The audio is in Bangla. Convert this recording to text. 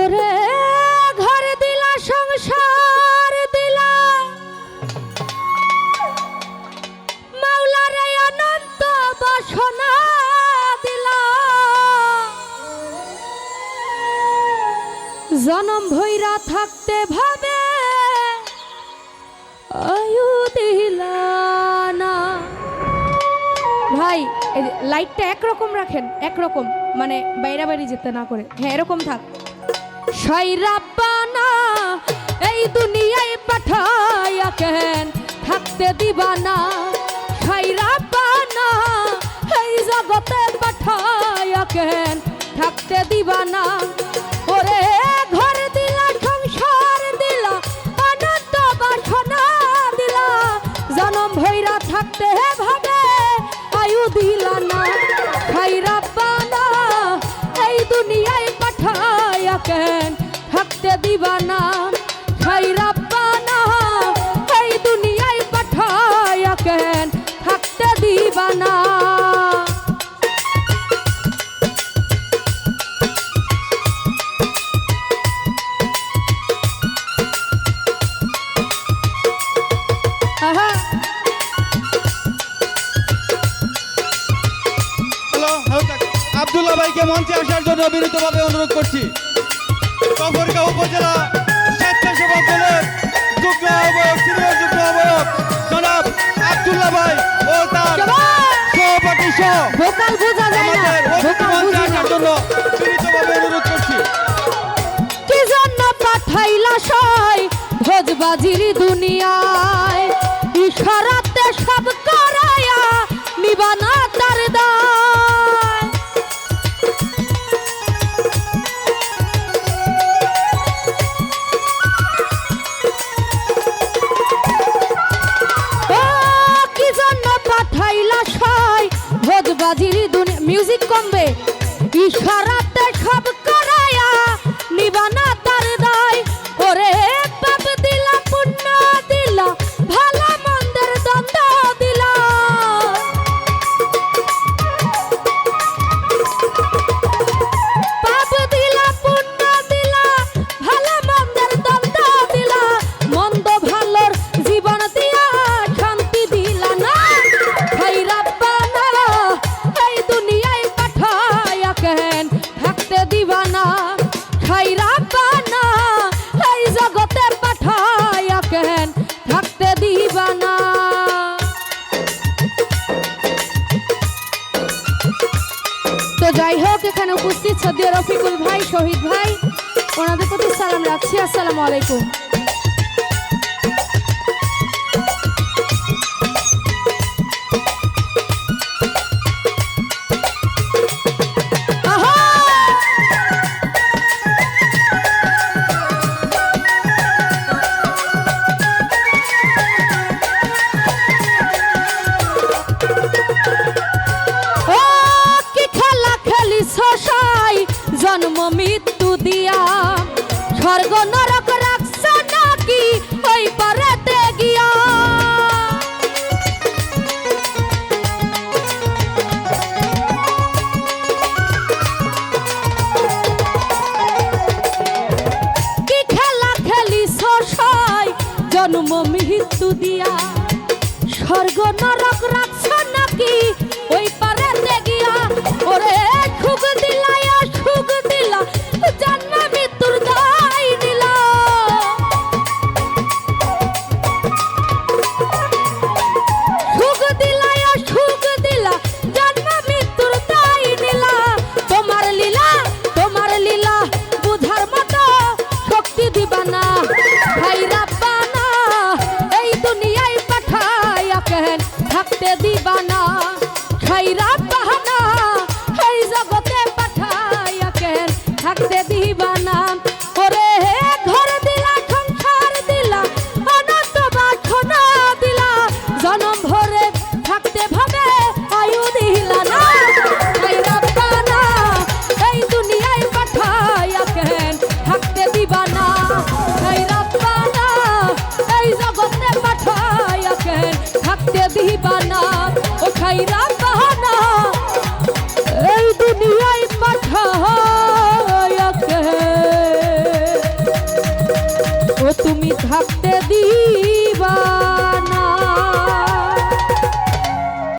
ওরে ঘর দিলা, সংসার দিলা। মাওলারে অনন্ত বাসনা দিলা। জনম ভৈরা থাকতে ভাবে, আয়ু দিলা না। ভাই লাইটটা একরকম রাখেন, একরকম। মানে বাইরা বাড়ি যেতে না করে। হ্যাঁ এরকম থাক। শৈরাব্বানা এই দুনিয়ায় পাঠাইয়া কেন? থাকতে দিবানা। শৈরাব্বানা এই জগতে পাঠাইয়া কেন? থাকতে দিবানা। কেন থাকতে দিবা না খাইরা পানা এই দুনিয়ায় পাঠায়া কেন থাকতে দিবা না আবদুল্লাহ ভাইকে মঞ্চে আসার জন্য বিনীতভাবে অনুরোধ করছি। কফরগাঁও উপজেলা স্বেচ্ছাসেবক দলের যুগ্ম আহ্বায়ক সিনিয়র যুগ্ম আহ্বায়ক জনাব আবদুল্লাহ ভাই ও তার সহপাঠী সহ ভোকাল বোঝা যায় না ভোকাল মঞ্চে বুঝি না। আসার জন্য বিনীতভাবে অনুরোধ করছি। কি জন্য পাঠাইলা সই ভোজবাজির দুনিয়ায়? ইশারাতে সব মিউজিক কমবে। ইশারাতে যাই হোক, এখানে উপস্থিত সদ্য রফিকুল ভাই, শহীদ ভাই। ওনাদের প্রতি সালাম রাখছি। আসসালামু আলাইকুম। স্বর্গ নরক কি খেলা জন্ম মৃত্যু দিয়া। স্বর্গ দিবা ও খাইরা